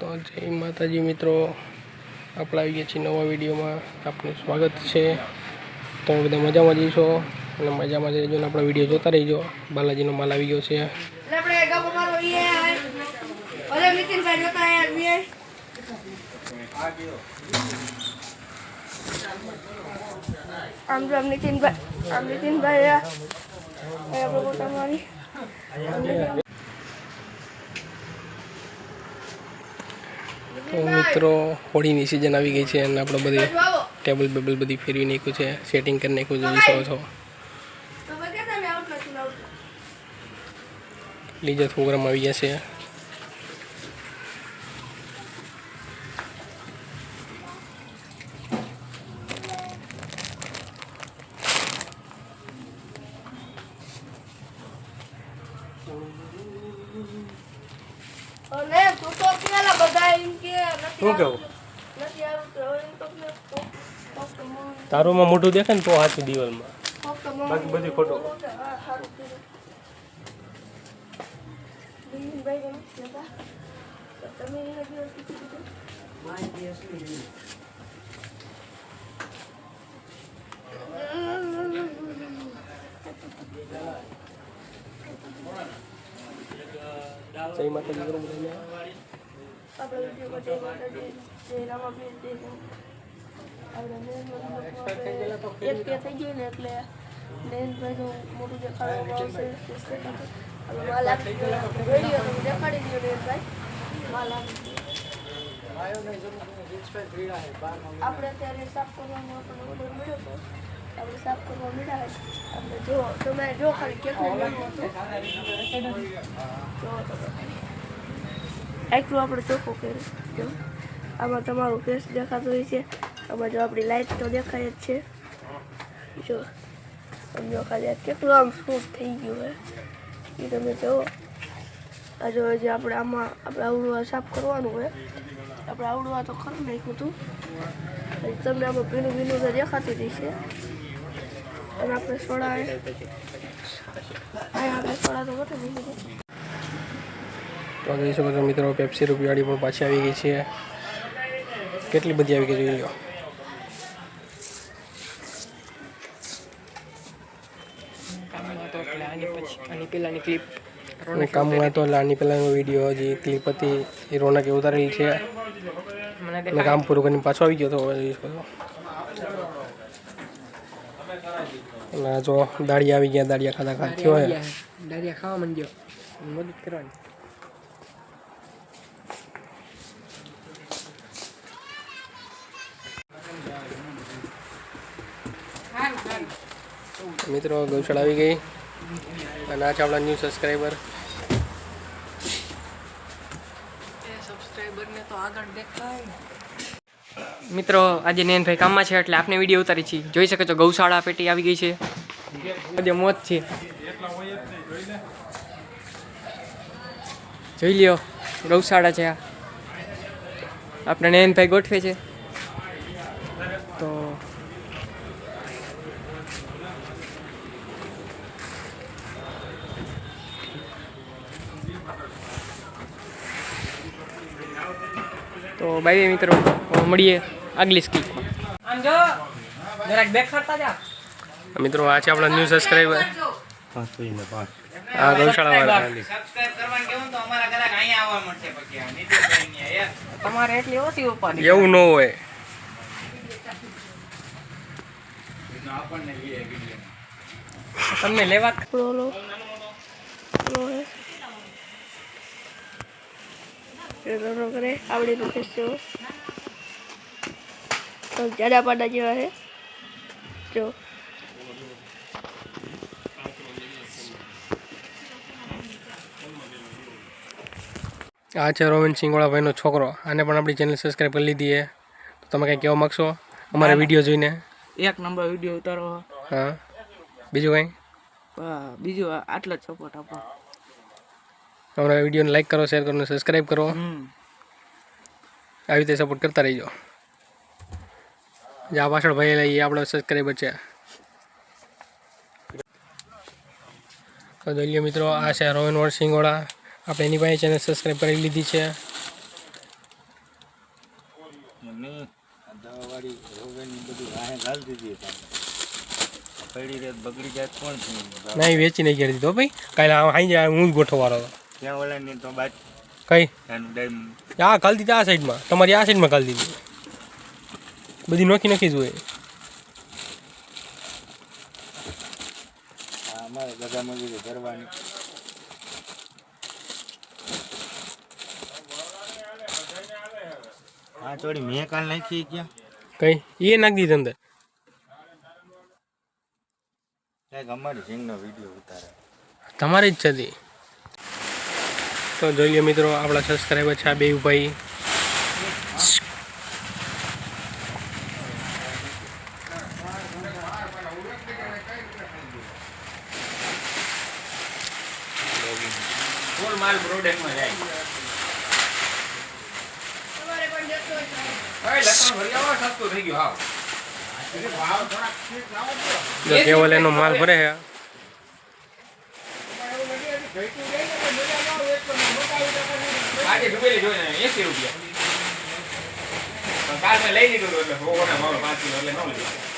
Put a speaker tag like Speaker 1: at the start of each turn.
Speaker 1: તો જય માતાજી મિત્રો. આપણે આવી ગયા છીએ નવા વિડીયોમાં. આપનું સ્વાગત છે. તમે બધા મજામાં જઈશો અને મજામાં જઈ અને આપણા વીડિયો જોતા રહીજો. બાલાજીનો માલ આવી ગયો છે. તો મિત્રો, હોળીની સિઝન આવી ગઈ છે અને આપણે બધી ટેબલ બેબલ બધી ફેરવી નાખ્યું છે સેટિંગ કરી નાખ્યું જોઈ શકો છો. લીજા પ્રોગ્રામ આવી ગયા છે.
Speaker 2: અને તું
Speaker 1: શું કેવું?
Speaker 2: આવતું, નથી આવતું હવે એમ તો કે કોક- કોક તો મો-
Speaker 1: તારુંમાં મોટું દેખાય ને તો સાચું દિવાલમાં
Speaker 2: કોક તો મો-
Speaker 1: બાકી બધું ખોટું.
Speaker 2: હા, સારું કર્યું. આપણે વીડિયો જય માતાજી, જય રામાપીર, જય રામ. આપણે મેન મંદિર લોકો આપણે એક કે થઈ ગયું ને એટલે નયનભાઈનું મોટું દેખાડવામાં દેખાડી દો નયનભાઈ માલ આપી આપણે અત્યારે સાફ કરવાનો ઓર્ડર મળ્યો હતો આપણે સાફ કરવા મળ્યા જો તમે જો ખાલી કેટલું હતું જો તમે આપણે ચોખ્ખું કર્યું. જો આમાં તમારું ફેસ દેખાતો હોય છે. આમાં જો આપણી લાઈટ તો દેખાય જ છે. જો જો ખાલી કેટલું આમ સ્મૂથ થઈ ગયું હે. એ તમે જુઓ આ જો જે આપણે આમાં, આપણે આવડવા સાફ કરવાનું હોય આપણે આવડવા તો કરી નાખ્યું હતું તમને આમાં ભીનું ભીનું તો દેખાતી છે અને આપણે સોડા આપણે સોડા તો બધી દીધી
Speaker 1: તો જોઈ શકો છો મિત્રો પેપ્સી રૂપિયાળી પણ પાછી આવી ગઈ છે. કેટલી બધી આવી ગઈ જોઈ લો. કામમાં તો લાની પહેલાંનો વીડિયો હજી ક્લિપ હતી, એ રોનકે ઉતારેલી છે. અને કામ પૂરું કરીને પાછો આવી ગયો તો હવે જોઈ શકો અને જો દાળિયા આવી ગયા, દાળિયા ખાતા ખાતી હોય
Speaker 3: દાળિયા ખાવા માંડ્યો. મદદ કરવાની.
Speaker 1: મિત્રો, ગૌશાળા આવી ગઈ. અને આ છે ન્યૂ સબસ્ક્રાઈબર
Speaker 3: મિત્રો, આજે નયનભાઈ કામમાં છે, એટલે આપને વીડિયો ઉતારી છે. જોઈ શકો છો, ગૌશાળા પેટી આવી ગઈ છે. આજે મોત છે. જોઈ લ્યો, ગૌશાળા છે આ. આપણે નયનભાઈ ગોઠવે છે. તો તો બાય મિત્રો મળીએ આગલી સ્કીપમાં આમ જો જરાક દેખાડતા જા.
Speaker 1: મિત્રો આ છે આપણા ન્યૂ સબસ્ક્રાઈબર આ ગૌશાળા વાળા.
Speaker 4: સબસ્ક્રાઇબ કરવાનું કેવું તો અમારા ઘરે અહીંયા આવવા મળશે પછી આ નીતિનભાઈ ને એ
Speaker 3: તમારે એટલી ઓછી ઉપાધિ
Speaker 1: એવું ન હોય.
Speaker 3: તમને લેવા
Speaker 2: લો લો લો હે એ કરે આવડી નું ફેસ જો. તો જાડા પાડા જેવા છે. જો.
Speaker 1: આ છે રોવિન સિંગોળાભાઈનો છોકરો. આને પણ આપણી ચેનલ સબસ્ક્રાઈબ કરી લીધી છે. તો તમે કંઈ કહેવા માગશો? અમારા વીડિયો જોઈને.
Speaker 5: એક નંબર વીડિયો ઉતારો.
Speaker 1: હા. બીજું કંઈ?
Speaker 5: બીજું આટલો જ સપોર્ટ આપો.
Speaker 1: અમારા વિડીયોને લાઈક કરો શેર કરો અને સબસ્ક્રાઈબ કરો. આવી રીતે સપોર્ટ કરતા રહીજો. આ પાછળ ભાઈ લઈએ આપણે સબસ્ક્રાઈબર છે. તો દલીય મિત્રો આ છે રોહન વોર સિંગોડા. આપણે એની પાસે ચેનલ સબસ્ક્રાઈબ કરી લીધી છે. નહીં વેચી નહીં કરી દીધો ભાઈ. કાલે આમ હાઈ જાય હું જ ગોઠવવાનો હતો.
Speaker 6: ત્યાં ઓલા ની તો બાદ
Speaker 1: કઈ? આ કાલ દીધી આ સાઈડમાં તમારી આ સાઈડમાં કાલ દીધી બધી નોખી નખી જોઈએ
Speaker 6: અમારે મજૂરી કરવાની. હા થોડી મેં કાલ નાખી ક્યાં?
Speaker 1: કઈ? એ નાખી દીધી અંદર.
Speaker 6: ક્યાંક અમારી સિંગનો વીડિયો ઉતારે.
Speaker 1: તમારી જ છે તી. તો જોઈ લો મિત્રો આપણા સબસ્ક્રાઈબર છે આ બે ભાઈ કેવલ એનો માલ ભરે છે.
Speaker 4: આજે ડૂબેલી જોઈને એસી રૂપિયા. કાલ મેં લઈ લીધું એટલે પાંચ કિલો એટલે ન લીધું.